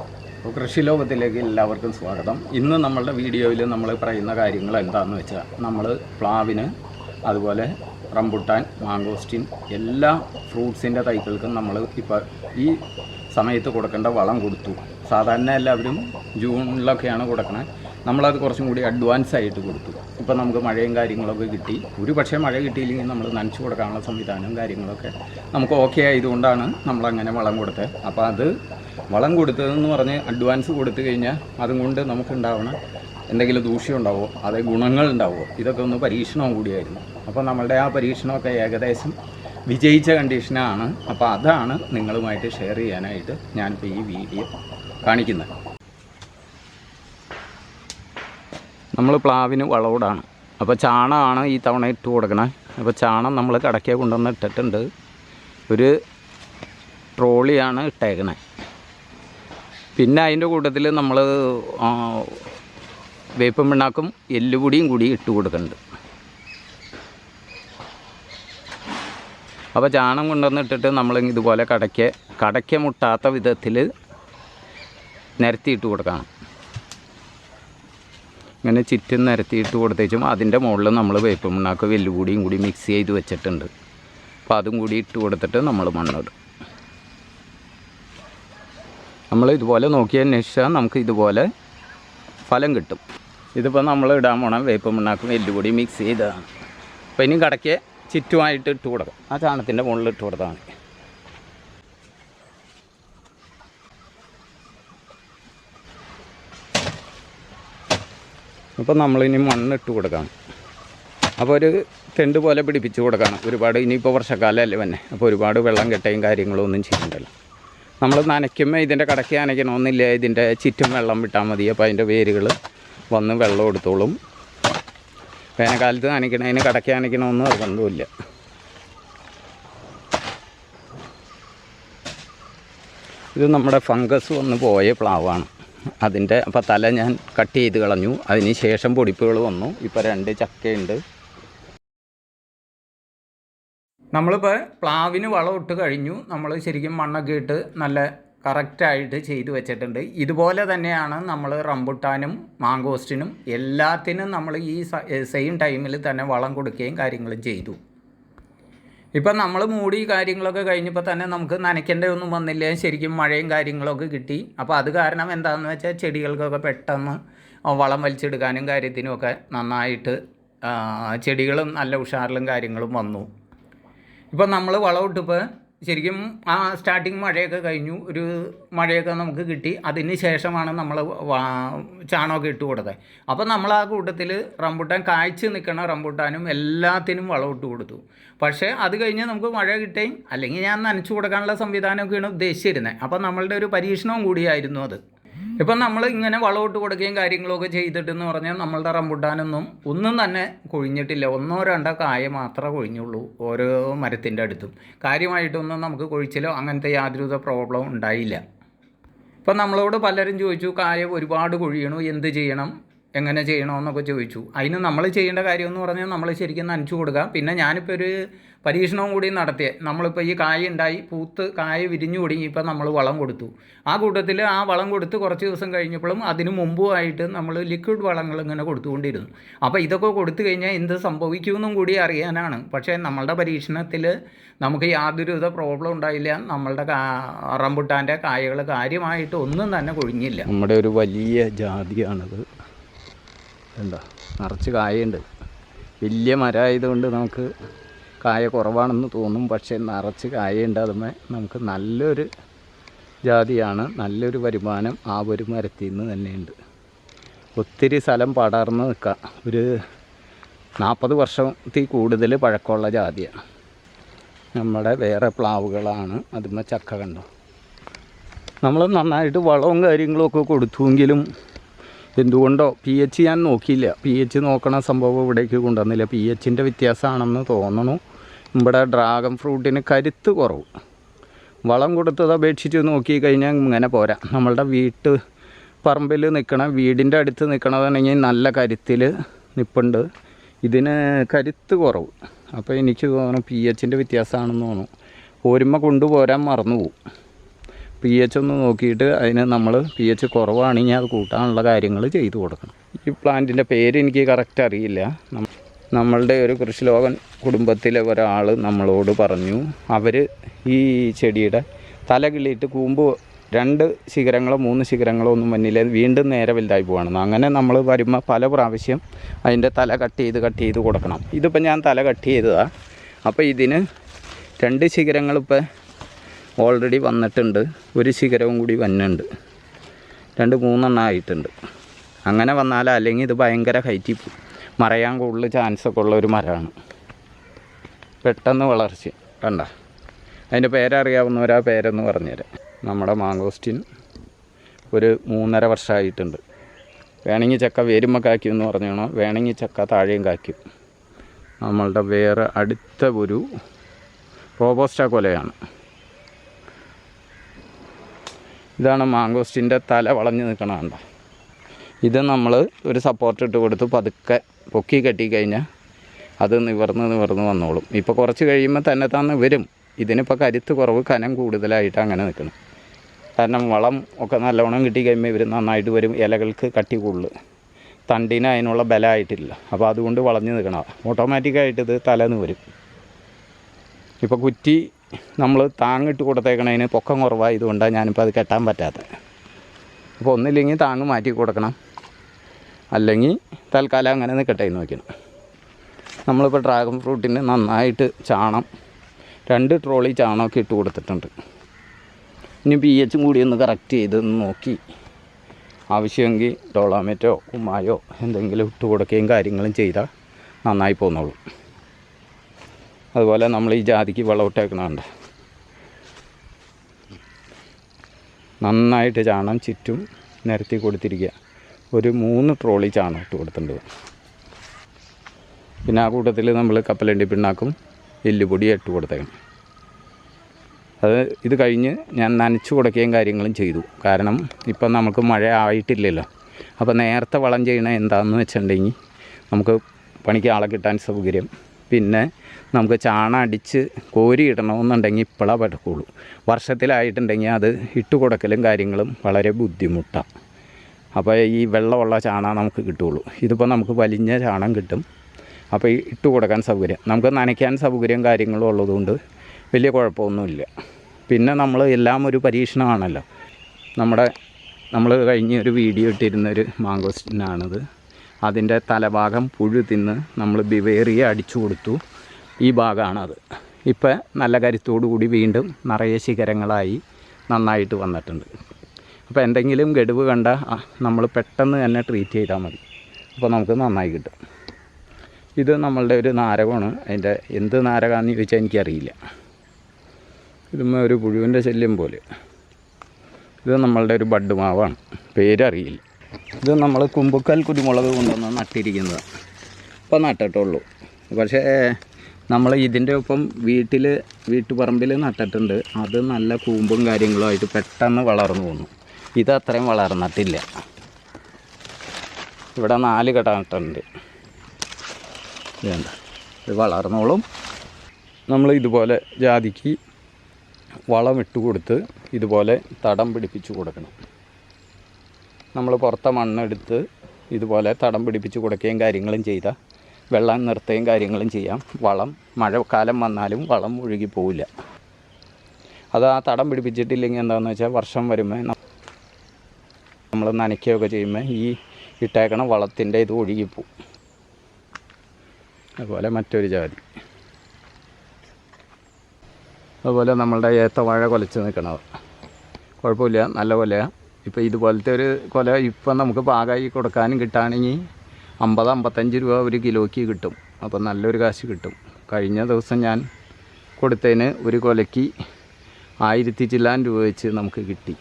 അപ്പോൾ കൃഷി ലോകത്തിലേക്ക് എല്ലാവർക്കും സ്വാഗതം. ഇന്ന് നമ്മളുടെ വീഡിയോയിൽ നമ്മൾ പറയുന്ന കാര്യങ്ങൾ എന്താണെന്ന് വെച്ചാൽ നമ്മൾ പ്ലാവിന് അതുപോലെ റംബുട്ടാൻ മാങ്കോസ്റ്റിൻ എല്ലാ ഫ്രൂട്ട്സിന്റെ തൈകൾക്കും നമ്മൾ ഇപ്പോൾ ഈ സമയത്ത് കൊടുക്കേണ്ട വളം കൊടുത്തു. സാധാരണ എല്ലാവരും ജൂണിലൊക്കെയാണ് കൊടുക്കണത് നമ്മളത് കുറച്ചും കൂടി അഡ്വാൻസ് ആയിട്ട് കൊടുത്തു. ഇപ്പം നമുക്ക് മഴയും കാര്യങ്ങളൊക്കെ കിട്ടി. ഒരു പക്ഷേ മഴ കിട്ടിയില്ലെങ്കിൽ നമ്മൾ നനച്ചു കൊടുക്കാനുള്ള സംവിധാനവും കാര്യങ്ങളൊക്കെ നമുക്ക് ഓക്കെ ആയതുകൊണ്ടാണ് നമ്മളങ്ങനെ വളം കൊടുത്തത്. അപ്പോൾ അത് വളം കൊടുത്തതെന്ന് പറഞ്ഞ് അഡ്വാൻസ് കൊടുത്തു കഴിഞ്ഞാൽ അതും കൊണ്ട് നമുക്കുണ്ടാവണം എന്തെങ്കിലും ദൂഷ്യം ഉണ്ടാവോ? അതേ ഗുണങ്ങൾ ഉണ്ടാവോ? ഇതൊക്കെ ഒന്ന് പരീക്ഷണവും കൂടിയായിരുന്നു. അപ്പോൾ നമ്മളുടെ ആ പരീക്ഷണമൊക്കെ ഏകദേശം വിജയിച്ച കണ്ടീഷനാണ് അപ്പോൾ അതാണ് നിങ്ങളുമായിട്ട് ഷെയർ ചെയ്യാനായിട്ട് ഞാനിപ്പോൾ ഈ വീഡിയോ കാണിക്കുന്നത്. നമ്മൾ പ്ലാവിന് വളവിടാണ്. അപ്പോൾ ചാണകമാണ് ഈ തവണ ഇട്ട് കൊടുക്കണേ. അപ്പോൾ ചാണം നമ്മൾ കടക്കേ കൊണ്ടുവന്ന് ഇട്ടിട്ടുണ്ട്. ഒരു ട്രോളിയാണ് ഇട്ടേക്കണേ. പിന്നെ അതിന്റെ കൂട്ടത്തിൽ നമ്മൾ വേപ്പം പിണ്ണാക്കും എല്ലുപൊടിയും കൂടി ഇട്ട് കൊടുക്കുന്നുണ്ട് അപ്പോൾ ചാണം കൊണ്ടുവന്ന് ഇട്ടിട്ട് നമ്മൾ ഇതുപോലെ കടയ്ക്ക് കടയ്ക്ക് മുട്ടാത്ത വിധത്തിൽ നിരത്തിയിട്ട് കൊടുക്കണം. ഇങ്ങനെ ചുറ്റും നിരത്തിയിട്ട് കൊടുത്തേച്ചും അതിന്റെ മുകളിൽ നമ്മൾ വേപ്പ് മണ്ണാക്ക് വെല്ലുകൂടിയും കൂടി മിക്സ് ചെയ്ത് വെച്ചിട്ടുണ്ട്. അപ്പോൾ അതും കൂടി ഇട്ട് കൊടുത്തിട്ട് നമ്മൾ മണ്ണിടും. നമ്മൾ ഇതുപോലെ നോക്കി അന്വേഷിച്ചാൽ നമുക്ക് ഇതുപോലെ ഫലം കിട്ടും. ഇതിപ്പോൾ നമ്മൾ ഇടാൻ പോണം വേപ്പ് മണ്ണാക്കും എല്ലുപൊടി മിക്സ് ചെയ്തതാണ്. അപ്പോൾ ഇനി കടയ്ക്ക് ചുറ്റുമായിട്ട് ഇട്ട് കൊടുക്കാം. ആ ചാണത്തിന്റെ മുകളിൽ ഇട്ട് കൊടുത്താൽ മതി. അപ്പോൾ നമ്മളിനി മണ്ണിട്ട് കൊടുക്കണം. അപ്പോൾ ഒരു തെണ്ട് പോലെ പിടിപ്പിച്ച് കൊടുക്കണം. ഒരുപാട് ഇനിയിപ്പോൾ വർഷക്കാലമല്ലേ തന്നെ അപ്പോൾ ഒരുപാട് വെള്ളം കെട്ടയും കാര്യങ്ങളും ഒന്നും ചെയ്യണ്ടല്ലോ. നമ്മൾ നനയ്ക്കുമ്പോൾ ഇതിന്റെ കടയ്ക്ക് നനയ്ക്കണമെന്നില്ല. ഇതിന്റെ ചുറ്റും വെള്ളം വിട്ടാൽ മതി. അപ്പോൾ അതിന്റെ വേരുകൾ വന്ന് വെള്ളം എടുത്തോളും. വേനൽക്കാലത്ത് നനയ്ക്കണതിന് കടയ്ക്ക് നനയ്ക്കണമെന്ന് നിർബന്ധമില്ല ഇത് നമ്മുടെ ഫംഗസ് വന്ന് പോയ പ്ലാവാണ്. അതിന്റെ അപ്പോൾ തല ഞാൻ കട്ട് ചെയ്ത് കളഞ്ഞു. അതിന് ശേഷം പൊടിപ്പുകൾ വന്നു. ഇപ്പോൾ രണ്ട് ചക്കയുണ്ട്. നമ്മളിപ്പോൾ പ്ലാവിന് വളം ഇട്ട് കഴിഞ്ഞു. നമ്മൾ ശരിക്കും മണ്ണൊക്കെ ഇട്ട് നല്ല കറക്റ്റായിട്ട് ചെയ്തു വെച്ചിട്ടുണ്ട്. ഇതുപോലെ തന്നെയാണ് നമ്മൾ റംബുട്ടാനും മാങ്കോസ്റ്റിനും എല്ലാത്തിനും നമ്മൾ ഈ സെയിം ടൈമിൽ തന്നെ വളം കൊടുക്കുകയും കാര്യങ്ങളും ചെയ്തു. ഇപ്പം നമ്മൾ മൂടി കാര്യങ്ങളൊക്കെ കഴിഞ്ഞപ്പോൾ തന്നെ നമുക്ക് നനയ്ക്കേണ്ട ഒന്നും വന്നില്ല. ശരിക്കും മഴയും കാര്യങ്ങളൊക്കെ കിട്ടി. അപ്പോൾ അത് കാരണം എന്താണെന്ന് വെച്ചാൽ ചെടികൾക്കൊക്കെ പെട്ടെന്ന് വളം വലിച്ചെടുക്കാനും കാര്യത്തിനുമൊക്കെ നന്നായിട്ട് ചെടികളും നല്ല ഉഷാറിലും കാര്യങ്ങളും വന്നു. ഇപ്പം നമ്മൾ വളമിട്ടിപ്പോൾ ശരിക്കും ആ സ്റ്റാർട്ടിങ് മഴയൊക്കെ കഴിഞ്ഞു. ഒരു മഴയൊക്കെ നമുക്ക് കിട്ടി. അതിന് ശേഷമാണ് നമ്മൾ ചാണകമൊക്കെ ഇട്ട് കൊടുത്തത്. അപ്പോൾ നമ്മൾ ആ കൂട്ടത്തിൽ റംബുട്ടാൻ കായ്ച്ച് നിൽക്കണ റംബുട്ടാനും എല്ലാത്തിനും വളമിട്ട് കൊടുത്തു. പക്ഷേ അത് കഴിഞ്ഞ് നമുക്ക് മഴ കിട്ടുകയും അല്ലെങ്കിൽ ഞാൻ നനച്ചു കൊടുക്കാനുള്ള സംവിധാനമൊക്കെയാണ് ഉദ്ദേശിച്ചിരുന്നത് അപ്പോൾ നമ്മളുടെ ഒരു പരീക്ഷണവും കൂടിയായിരുന്നു അത്. ഇപ്പം നമ്മൾ ഇങ്ങനെ വളമിട്ട് കൊടുക്കുകയും കാര്യങ്ങളൊക്കെ ചെയ്തിട്ടെന്ന് പറഞ്ഞാൽ നമ്മളുടെ റംബുട്ടാനൊന്നും ഒന്നും തന്നെ കൊഴിഞ്ഞിട്ടില്ല. ഒന്നോ രണ്ടോ കായ മാത്രമേ കൊഴിഞ്ഞുള്ളൂ ഓരോ മരത്തിന്റെ അടുത്തും. കാര്യമായിട്ടൊന്നും നമുക്ക് കൊഴിച്ചിലോ അങ്ങനത്തെ യാതൊരുവിധ പ്രോബ്ലം ഉണ്ടായില്ല. ഇപ്പം നമ്മളോട് പലരും ചോദിച്ചു കായ ഒരുപാട് കൊഴിയണു എന്ത് ചെയ്യണം? എങ്ങനെ ചെയ്യണമെന്നൊക്കെ ചോദിച്ചു. അതിന് നമ്മൾ ചെയ്യേണ്ട കാര്യം എന്ന് പറഞ്ഞാൽ നമ്മൾ ശരിക്കും നനച്ചു കൊടുക്കുക പിന്നെ ഞാനിപ്പോൾ ഒരു പരീക്ഷണവും കൂടി നടത്തിയ നമ്മളിപ്പോൾ ഈ കായ ഉണ്ടായി പൂത്ത് കായ വിരിഞ്ഞു കൂടി ഇപ്പം നമ്മൾ വളം കൊടുത്തു. ആ കൂട്ടത്തിൽ ആ വളം കൊടുത്ത് കുറച്ച് ദിവസം കഴിഞ്ഞപ്പോഴും അതിന് മുമ്പുമായിട്ട് നമ്മൾ ലിക്വിഡ് വളങ്ങൾ ഇങ്ങനെ കൊടുത്തുകൊണ്ടിരുന്നു. അപ്പോൾ ഇതൊക്കെ കൊടുത്തു കഴിഞ്ഞാൽ എന്ത് സംഭവിക്കുമെന്നും കൂടി അറിയാനാണ്. പക്ഷേ നമ്മളുടെ പരീക്ഷണത്തിൽ നമുക്ക് യാതൊരുവിധ പ്രോബ്ലം ഉണ്ടായില്ല. നമ്മളുടെ റംബുട്ടാന്റെ കായകൾ കാര്യമായിട്ട് ഒന്നും തന്നെ കൊഴിഞ്ഞില്ല. നമ്മുടെ ഒരു വലിയ ജാതിയാണത്. എന്താ നിറച്ച് കായുണ്ട് വലിയ മരമായതുകൊണ്ട് നമുക്ക് കായ കുറവാണെന്ന് തോന്നും. പക്ഷേ നിറച്ച് കായുണ്ട് അതുമേ നമുക്ക് നല്ലൊരു ജാതിയാണ്. നല്ലൊരു വരുമാനം ആ ഒരു മരത്തിൽ നിന്ന് തന്നെയുണ്ട്. ഒത്തിരി സ്ഥലം പടർന്ന് നിൽക്കാം. ഒരു നാൽപ്പത് വർഷത്തിൽ കൂടുതൽ പഴക്കമുള്ള ജാതിയാണ് നമ്മുടെ വേറെ പ്ലാവുകളാണ്. അതുമ്മ ചക്ക കണ്ടോ? നമ്മൾ നന്നായിട്ട് വളവും കാര്യങ്ങളൊക്കെ കൊടുത്തുവെങ്കിലും എന്തുകൊണ്ടോ പി എച്ച് ഞാൻ നോക്കിയില്ല. പി എച്ച് നോക്കണ സംഭവം ഇവിടേക്ക് കൊണ്ടുവന്നില്ല. പി എച്ചിന്റെ വ്യത്യാസമാണെന്ന് തോന്നണു ഇവിടെ ഡ്രാഗൺ ഫ്രൂട്ടിന് കരുത്ത് കുറവ്. വളം കൊടുത്തത് അപേക്ഷിച്ച് നോക്കി കഴിഞ്ഞാൽ ഇങ്ങനെ പോരാ. നമ്മളുടെ വീട്ട് പറമ്പിൽ നിൽക്കണ വീടിന്റെ അടുത്ത് നിൽക്കണതാണെങ്കിൽ നല്ല കരുത്തിൽ നിൽപ്പുണ്ട് ഇതിന് കരുത്ത് കുറവ്. അപ്പോൾ എനിക്ക് തോന്നുന്നു പി എച്ചിന്റെ വ്യത്യാസമാണെന്ന് തോന്നുന്നു. പോരുമ്പോൾ കൊണ്ടുപോരാൻ മറന്നു പോകും പി എച്ച് ഒന്ന് നോക്കിയിട്ട് അതിന് നമ്മൾ പി എച്ച് കുറവാണെങ്കിൽ അത് കൂട്ടാനുള്ള കാര്യങ്ങൾ ചെയ്തു കൊടുക്കണം. ഈ പ്ലാന്റിന്റെ പേര് എനിക്ക് കറക്റ്റ് അറിയില്ല. നമ്മളുടെ ഒരു കൃഷിലോകൻ കുടുംബത്തിലെ ഒരാൾ നമ്മളോട് പറഞ്ഞു അവർ ഈ ചെടിയുടെ തല കിള്ളിയിട്ട് കൂമ്പ് രണ്ട് ശിഖരങ്ങളോ മൂന്ന് ശിഖരങ്ങളോ ഒന്നും മുന്നിൽ വീണ്ടും നേരെ വലുതായി പോകണം അങ്ങനെ നമ്മൾ വരുമ്പോൾ പല പ്രാവശ്യം അതിന്റെ തല കട്ട് ചെയ്ത് കട്ട് ചെയ്ത് കൊടുക്കണം. ഇതിപ്പോൾ ഞാൻ തല കട്ട് ചെയ്തതാണ് അപ്പോൾ ഇതിന് രണ്ട് ശിഖരങ്ങൾ ഇപ്പോൾ ഓൾറെഡി വന്നിട്ടുണ്ട്. ഒരു ശിഖരവും കൂടി വന്നുണ്ട്. രണ്ട് മൂന്നെണ്ണം ആയിട്ടുണ്ട്. അങ്ങനെ വന്നാൽ അല്ലെങ്കിൽ ഇത് ഭയങ്കര ഹൈറ്റി മറയാൻ കൂടുതൽ ചാൻസ് ഒക്കെ ഉള്ള ഒരു മരമാണ് പെട്ടെന്ന് വളർച്ച. കണ്ട? അതിന്റെ പേരറിയാവുന്നവരാ പേരെന്ന് പറഞ്ഞുതരാം. നമ്മുടെ മാങ്കോസ്റ്റിൻ ഒരു മൂന്നര വർഷമായിട്ടുണ്ട് വേണമെങ്കിൽ ചക്ക വേരുമ്മ കായ്ക്കും എന്ന് പറഞ്ഞാണോ? വേണമെങ്കിൽ ചക്ക താഴെയും കായ്ക്കും. നമ്മളുടെ വേറെ അടുത്ത ഒരു റോബോസ്റ്റ കൊലയാണ്. ഇതാണ് മാങ്കോസ്റ്റിന്റെ തല വളഞ്ഞ് നിൽക്കണ കണ്ട. ഇത് നമ്മൾ ഒരു സപ്പോർട്ട് ഇട്ട് കൊടുത്ത് പതുക്കെ പൊക്കി കെട്ടി കഴിഞ്ഞാൽ അത് നിവർന്ന് നിവർന്ന് വന്നോളും. ഇപ്പോൾ കുറച്ച് കഴിയുമ്പോൾ തന്നെ തന്നെ വരും. ഇതിനിപ്പോൾ കരുത്ത് കുറവ് കനം കൂടുതലായിട്ട് അങ്ങനെ നിൽക്കണം. കാരണം വളം ഒക്കെ നല്ലവണ്ണം കിട്ടി കഴിയുമ്പോൾ ഇവർ നന്നായിട്ട് വരും. ഇലകൾക്ക് കട്ടി കൂടുതൽ. തണ്ടിന് അതിനുള്ള ബലമായിട്ടില്ല. അപ്പോൾ അതുകൊണ്ട് വളഞ്ഞു നിൽക്കണം. ഓട്ടോമാറ്റിക്കായിട്ട് ഇത് തലേന്ന് വരും. ഇപ്പോൾ കുറ്റി നമ്മൾ താങ്ങിട്ട് കൊടുത്തേക്കണതിന് പൊക്കം കുറവായതുകൊണ്ടാണ് ഞാനിപ്പോൾ അത് കെട്ടാൻ പറ്റാത്തത്. അപ്പോൾ ഒന്നില്ലെങ്കിൽ താങ്ങ് മാറ്റി കൊടുക്കണം. അല്ലെങ്കിൽ തൽക്കാലം അങ്ങനെ നിൽക്കട്ടെ എന്ന് വയ്ക്കണം നമ്മളിപ്പോൾ ഡ്രാഗൺ ഫ്രൂട്ടിന് നന്നായിട്ട് ചാണം രണ്ട് ട്രോളി ചാണമൊക്കെ ഇട്ട് കൊടുത്തിട്ടുണ്ട്. ഇനി പി എച്ചും കൂടി ഒന്ന് കറക്റ്റ് ചെയ്ത് നോക്കി. ആവശ്യമെങ്കിൽ ഡോളാമേറ്റോ ഉമ്മായോ എന്തെങ്കിലും ഇട്ട് കൊടുക്കുകയും കാര്യങ്ങളും ചെയ്താൽ നന്നായി പോന്നോളും. അതുപോലെ നമ്മൾ ഈ ജാതിക്ക് വളമിട്ടേക്കണുണ്ട് നന്നായിട്ട് ചാണം ചുറ്റും നിരത്തി കൊടുത്തിരിക്കുക. ഒരു മൂന്ന് ട്രോളി ചാണം ഇട്ട് കൊടുത്തിട്ടുണ്ട്. പിന്നെ ആ കൂട്ടത്തിൽ നമ്മൾ കപ്പലണ്ടി പിണ്ണാക്കും എല്ലുപൊടി ഇട്ട് കൊടുത്തേക്കണം. അത് ഇത് കഴിഞ്ഞ് ഞാൻ നനച്ചു കൊടുക്കുകയും കാര്യങ്ങളും ചെയ്തു. കാരണം ഇപ്പം നമുക്ക് മഴ ആയിട്ടില്ലല്ലോ. അപ്പോൾ നേരത്തെ വളം ചെയ്യണ എന്താണെന്ന് വെച്ചിട്ടുണ്ടെങ്കിൽ നമുക്ക് പണിക്ക് ആളെ കിട്ടാൻ സൗകര്യം. പിന്നെ നമുക്ക് ചാണ അടിച്ച് കോരി ഇടണമെന്നുണ്ടെങ്കിൽ ഇപ്പോഴാണ് പറ്റക്കുള്ളൂ വർഷത്തിലായിട്ടുണ്ടെങ്കിൽ അത് ഇട്ട് കൊടുക്കലും കാര്യങ്ങളും വളരെ ബുദ്ധിമുട്ടാണ് അപ്പോൾ ഈ വെള്ളമുള്ള ചാണ നമുക്ക് കിട്ടുകയുള്ളൂ ഇതിപ്പോൾ നമുക്ക് വലിഞ്ഞ ചാണം കിട്ടും. അപ്പോൾ ഇട്ട് കൊടുക്കാൻ സൗകര്യം. നമുക്ക് നനയ്ക്കാൻ സൗകര്യം കാര്യങ്ങളും ഉള്ളതുകൊണ്ട് വലിയ കുഴപ്പമൊന്നുമില്ല. പിന്നെ നമ്മൾ എല്ലാം ഒരു പരീക്ഷണമാണല്ലോ. നമ്മുടെ നമ്മൾ കഴിഞ്ഞ ഒരു വീഡിയോ ഇട്ടിരുന്നൊരു മാങ്കോസ്റ്റിനാണിത് അതിന്റെ തലഭാഗം പുഴു തിന്ന് നമ്മൾ ബിവേറിയ അടിച്ചു കൊടുത്തു. ഈ ഭാഗമാണത്. ഇപ്പം നല്ല കരുത്തോടു കൂടി വീണ്ടും നിറയെ ശിഖരങ്ങളായി നന്നായിട്ട് വന്നിട്ടുണ്ട്. അപ്പോൾ എന്തെങ്കിലും ഗഡുവ് കണ്ട നമ്മൾ പെട്ടെന്ന് തന്നെ ട്രീറ്റ് ചെയ്താൽ മതി. അപ്പോൾ നമുക്ക് നന്നായി കിട്ടും. ഇത് നമ്മളുടെ ഒരു നാരകമാണ്. അതിന്റെ എന്ത് നാരകമാണെന്ന് ചോദിച്ചാൽ എനിക്കറിയില്ല. ഇതുമ്മ ഒരു പുഴുവിന്റെ ശല്യം പോലെ. ഇത് നമ്മളുടെ ഒരു ബഡ് മാവാണ് പേരറിയില്ല. ഇത് നമ്മൾ കുമ്പുക്കൽ കുരുമുളക് കൊണ്ടുവന്ന് നട്ടിരിക്കുന്നത്. ഇപ്പം നട്ടിട്ടുള്ളൂ. പക്ഷേ നമ്മൾ ഇതിന്റെ ഒപ്പം വീട്ടിൽ വീട്ടുപറമ്പിൽ നട്ടിട്ടുണ്ട്. അത് നല്ല കൂമ്പും കാര്യങ്ങളുമായിട്ട് പെട്ടെന്ന് വളർന്നു പോന്നു ഇത് അത്രയും വളർന്നിട്ടില്ല. ഇവിടെ നാല് കട നട്ടിട്ടുണ്ട്. വേണ്ട ഇത് വളർന്നോളും. നമ്മൾ ഇതുപോലെ ജാതിക്ക് വളമിട്ട് കൊടുത്ത് ഇതുപോലെ തടം പിടിപ്പിച്ച് കൊടുക്കണം. നമ്മൾ പുറത്തെ മണ്ണെടുത്ത് ഇതുപോലെ തടം പിടിപ്പിച്ച് കൊടുക്കുകയും കാര്യങ്ങളും ചെയ്താൽ വെള്ളം നിർത്തുകയും കാര്യങ്ങളും ചെയ്യാം. വളം മഴക്കാലം വന്നാലും വളം ഒഴുകി പോവില്ല. അത് ആ തടം പിടിപ്പിച്ചിട്ടില്ലെങ്കിൽ എന്താണെന്ന് വെച്ചാൽ വർഷം വരുമ്പോൾ നമ്മൾ നനയ്ക്കുകയൊക്കെ ചെയ്യുമ്പോൾ ഈ ഇട്ടേക്കണ വളത്തിന്റെ ഇത് ഒഴുകിപ്പോവും അതുപോലെ മറ്റൊരു ജാതി. അതുപോലെ നമ്മളുടെ ഏത്തവാഴ കൊലച്ച് നിൽക്കണത് കുഴപ്പമില്ല. നല്ല കൊലയാണ് ഇപ്പോൾ ഇതുപോലത്തെ ഒരു കൊല ഇപ്പം നമുക്ക് പാകമായി കൊടുക്കാനും കിട്ടുകയാണെങ്കിൽ അമ്പത് അമ്പത്തഞ്ച് രൂപ ഒരു കിലോയ്ക്ക് കിട്ടും. അപ്പം നല്ലൊരു കാശ് കിട്ടും. കഴിഞ്ഞ ദിവസം ഞാൻ കൊടുത്തതിന് ഒരു കൊലയ്ക്ക് ആയിരത്തി ചില്ലാൻ രൂപ വെച്ച് നമുക്ക് കിട്ടി.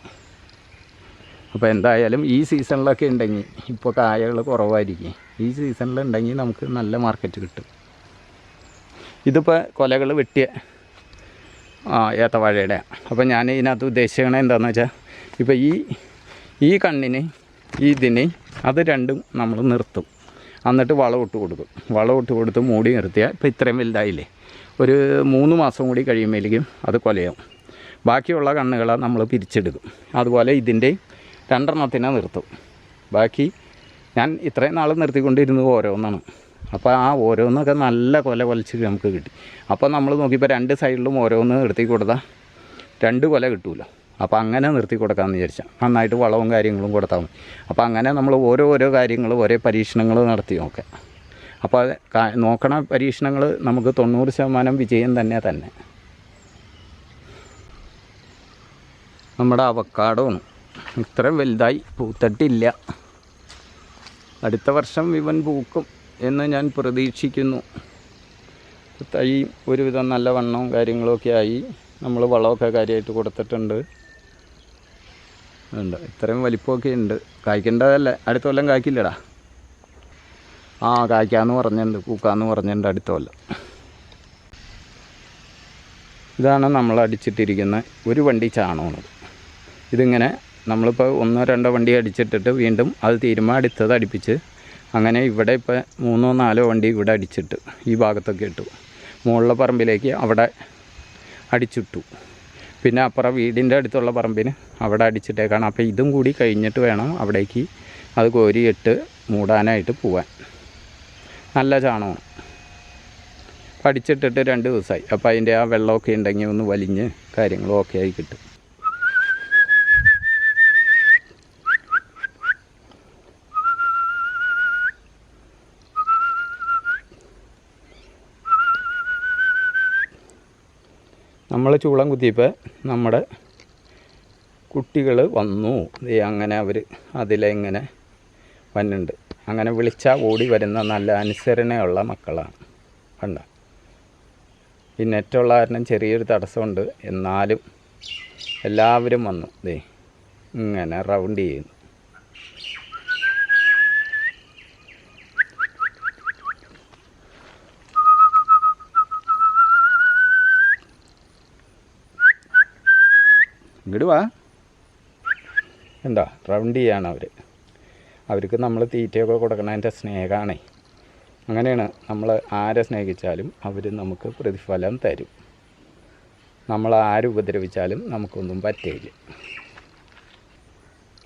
അപ്പോൾ എന്തായാലും ഈ സീസണിലൊക്കെ ഉണ്ടെങ്കിൽ ഇപ്പോൾ കായകൾ കുറവായിരിക്കും. ഈ സീസണിൽ ഉണ്ടെങ്കിൽ നമുക്ക് നല്ല മാർക്കറ്റ് കിട്ടും. ഇതിപ്പോൾ കൊലകൾ വെട്ടിയ ഏത്തവാഴയുടെ. അപ്പോൾ ഞാൻ ഇതിനകത്ത് ഉദ്ദേശിക്കണത് എന്താണെന്ന് വെച്ചാൽ ഇപ്പോൾ ഈ ഈ കണ്ണിന് ഇതിന് അത് രണ്ടും നമ്മൾ നിർത്തും. എന്നിട്ട് വളം ഇട്ട് കൊടുക്കും. വളം ഇട്ട് കൊടുത്ത് മൂടി നിർത്തിയാൽ ഇപ്പോൾ ഇത്രയും വലുതായില്ലേ? ഒരു മൂന്ന് മാസം കൂടി കഴിയുമ്പോഴേക്കും അത് കൊലയാവും. ബാക്കിയുള്ള കണ്ണുകളെ നമ്മൾ പിരിച്ചെടുക്കും. അതുപോലെ ഇതിന്റെ രണ്ടെണ്ണത്തിനെ നിർത്തും. ബാക്കി ഞാൻ ഇത്രയും നാൾ നിർത്തിക്കൊണ്ടിരുന്നത് ഓരോന്നാണ്. അപ്പോൾ ആ ഓരോന്നൊക്കെ നല്ല കൊല കൊലച്ച് നമുക്ക് കിട്ടി. അപ്പോൾ നമ്മൾ നോക്കിയപ്പോൾ രണ്ട് സൈഡിലും ഓരോന്ന് നിർത്തി കൊടുത്താൽ രണ്ട് കൊല കിട്ടൂല. അപ്പോൾ അങ്ങനെ നിർത്തി കൊടുക്കാമെന്ന് വിചാരിച്ചാൽ നന്നായിട്ട് വളവും കാര്യങ്ങളും കൊടുത്താൽ മതി. അപ്പോൾ അങ്ങനെ നമ്മൾ ഓരോ ഓരോ കാര്യങ്ങൾ ഓരോ പരീക്ഷണങ്ങൾ നടത്തി നോക്കാം. അപ്പോൾ നോക്കണ പരീക്ഷണങ്ങൾ നമുക്ക് തൊണ്ണൂറ് ശതമാനം വിജയം തന്നെ തന്നെ. നമ്മുടെ അവക്കാടോണ്. ഇത്രയും വലുതായി പൂത്തട്ടില്ല. അടുത്ത വർഷം ഇവൻ പൂക്കും എന്ന് ഞാൻ പ്രതീക്ഷിക്കുന്നു. തൈ ഒരുവിധം നല്ല വണ്ണവും കാര്യങ്ങളൊക്കെ ആയി. നമ്മൾ വളമൊക്കെ കാര്യമായിട്ട് കൊടുത്തിട്ടുണ്ട്. ഉണ്ട്. ഇത്രയും വലിപ്പമൊക്കെ ഉണ്ട്. കായ്ക്കേണ്ടതല്ല. അടുത്ത കൊല്ലം കായ്ക്കില്ലടാ. ആ കായ്ക്കാന്ന് പറഞ്ഞിട്ടുണ്ട്. പൂക്കാന്ന് പറഞ്ഞിട്ടുണ്ട് അടുത്ത കൊല്ലം. ഇതാണ് നമ്മൾ അടിച്ചിട്ടിരിക്കുന്ന ഒരു വണ്ടി ചാണകമാണ്. ഇതിങ്ങനെ നമ്മളിപ്പോൾ ഒന്നോ രണ്ടോ വണ്ടി അടിച്ചിട്ടിട്ട് വീണ്ടും അത് തീരുമാനം അടുത്തത് അടുപ്പിച്ച്. അങ്ങനെ ഇവിടെ ഇപ്പോൾ മൂന്നോ നാലോ വണ്ടി ഇവിടെ അടിച്ചിട്ട് ഈ ഭാഗത്തൊക്കെ ഇട്ടു. മുകളിലെ പറമ്പിലേക്ക് അവിടെ അടിച്ചിട്ടു. പിന്നെ അപ്പുറം വീടിന്റെ അടുത്തുള്ള പറമ്പിന് അവിടെ അടിച്ചിട്ടേക്കാണ്. അപ്പോൾ ഇതും കൂടി കഴിഞ്ഞിട്ട് വേണം അവിടേക്ക് അത് കോരിയിട്ട് മൂടാനായിട്ട് പോവാൻ. നല്ല ചാണകമാണ് അടിച്ചിട്ടിട്ട് രണ്ട് ദിവസമായി. അപ്പോൾ അതിന്റെ ആ വെള്ളമൊക്കെ ഉണ്ടെങ്കിൽ ഒന്ന് വലിഞ്ഞ് കാര്യങ്ങളും ഓക്കെ ആയി കിട്ടും. നമ്മൾ ചൂളം കുത്തിയപ്പോൾ നമ്മുടെ കുട്ടികൾ വന്നു. അങ്ങനെ അവർ അതിലെങ്ങനെ വന്നുണ്ട്. അങ്ങനെ വിളിച്ചാൽ ഓടി വരുന്ന നല്ല അനുസരണയുള്ള മക്കളാണ്. കണ്ട? ഈ നെറ്റുള്ള കാരണം ചെറിയൊരു തടസ്സമുണ്ട്. എന്നാലും എല്ലാവരും വന്നു. ദേ ഇങ്ങനെ റൗണ്ട് ചെയ്യുന്നു. ഇങ്ങോട്ട് വാ. എന്താ റൗണ്ട് ചെയ്യാണ് അവർ അവർക്ക് നമ്മൾ തീറ്റയൊക്കെ കൊടുക്കണതിന്റെ സ്നേഹമാണേ അങ്ങനെയാണ് നമ്മൾ ആരെ സ്നേഹിച്ചാലും അവർ നമുക്ക് പ്രതിഫലം തരും. നമ്മൾ ആര് ഉപദ്രവിച്ചാലും നമുക്കൊന്നും പറ്റില്ല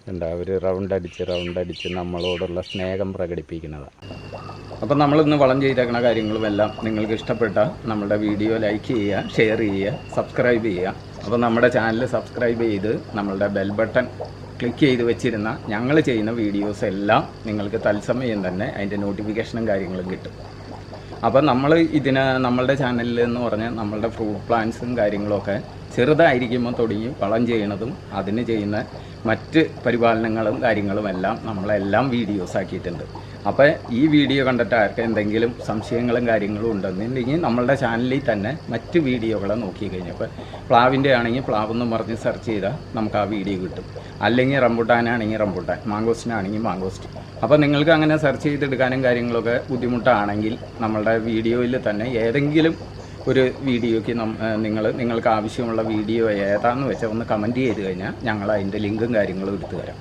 എന്താ അവർ റൗണ്ട് അടിച്ച് റൗണ്ട് അടിച്ച് നമ്മളോടുള്ള സ്നേഹം പ്രകടിപ്പിക്കുന്നതാണ് അപ്പം നമ്മളിന്ന് വളം ചെയ്തേക്കുന്ന കാര്യങ്ങളും എല്ലാം നിങ്ങൾക്ക് ഇഷ്ടപ്പെട്ട നമ്മുടെ വീഡിയോ ലൈക്ക് ചെയ്യുക ഷെയർ ചെയ്യുക സബ്സ്ക്രൈബ് ചെയ്യുക. അപ്പോൾ നമ്മുടെ ചാനൽ സബ്സ്ക്രൈബ് ചെയ്ത് നമ്മളുടെ ബെൽ ബട്ടൺ ക്ലിക്ക് ചെയ്ത് വെച്ചിരുന്ന ഞങ്ങൾ ചെയ്യുന്ന വീഡിയോസ് എല്ലാം നിങ്ങൾക്ക് തത്സമയം തന്നെ അതിന്റെ നോട്ടിഫിക്കേഷനും കാര്യങ്ങളും കിട്ടും. അപ്പം നമ്മൾ ഇതിന് നമ്മളുടെ ചാനലിൽ എന്ന് പറഞ്ഞാൽ നമ്മളുടെ ഫ്രൂട്ട് പ്ലാന്റ്സും കാര്യങ്ങളൊക്കെ ചെറുതായിരിക്കുമ്പോൾ തുടങ്ങി വളം ചെയ്യണതും അതിന് ചെയ്യുന്ന മറ്റ് പരിപാലനങ്ങളും കാര്യങ്ങളും എല്ലാം നമ്മളെല്ലാം വീഡിയോസ് ആക്കിയിട്ടുണ്ട്. അപ്പോൾ ഈ വീഡിയോ കണ്ടിട്ട് ആർക്ക് എന്തെങ്കിലും സംശയങ്ങളും കാര്യങ്ങളും ഉണ്ടെന്നുണ്ടെങ്കിൽ നമ്മളുടെ ചാനലിൽ തന്നെ മറ്റ് വീഡിയോകളെ നോക്കി കഴിഞ്ഞപ്പോൾ പ്ലാവിന്റെ ആണെങ്കിൽ പ്ലാവ് എന്ന് പറഞ്ഞ് സെർച്ച് ചെയ്താൽ നമുക്ക് ആ വീഡിയോ കിട്ടും. അല്ലെങ്കിൽ റംബുട്ടാനാണെങ്കിൽ റംബുട്ടാൻ മാങ്കോസ്റ്റിനാണെങ്കിൽ മാങ്കോസ്റ്റ്. അപ്പോൾ നിങ്ങൾക്ക് അങ്ങനെ സെർച്ച് ചെയ്തെടുക്കാനും കാര്യങ്ങളൊക്കെ ബുദ്ധിമുട്ടാണെങ്കിൽ നമ്മളുടെ വീഡിയോയിൽ തന്നെ ഏതെങ്കിലും ഒരു വീഡിയോയ്ക്ക് നിങ്ങൾ നിങ്ങൾക്ക് ആവശ്യമുള്ള വീഡിയോ ഏതാണെന്ന് വെച്ചാൽ ഒന്ന് കമന്റ് ചെയ്ത് കഴിഞ്ഞാൽ ഞങ്ങൾ അതിന്റെ ലിങ്കും കാര്യങ്ങളും എടുത്തു തരാം.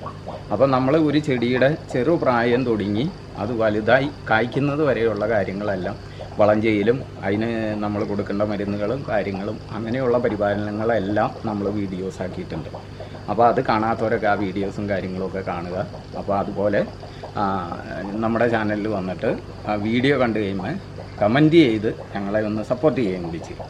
അപ്പോൾ നമ്മൾ ഒരു ചെടിയുടെ ചെറു പ്രായം തുടങ്ങി അത് വലുതായി കായ്ക്കുന്നത് വരെയുള്ള കാര്യങ്ങളെല്ലാം വളം ചെയ്യലും അതിന് നമ്മൾ കൊടുക്കേണ്ട മരുന്നുകളും കാര്യങ്ങളും അങ്ങനെയുള്ള പരിപാലനങ്ങളെല്ലാം നമ്മൾ വീഡിയോസ് ആക്കിയിട്ടുണ്ട്. അപ്പോൾ അത് കാണാത്തവരൊക്കെ ആ വീഡിയോസും കാര്യങ്ങളൊക്കെ കാണുക. അപ്പോൾ അതുപോലെ നമ്മുടെ ചാനലിൽ വന്നിട്ട് വീഡിയോ കണ്ടു കഴിയുമ്പോൾ കമന്റ് ചെയ്ത് ഞങ്ങളെ ഒന്ന് സപ്പോർട്ട് ചെയ്യുകയും കൂടി ചെയ്യും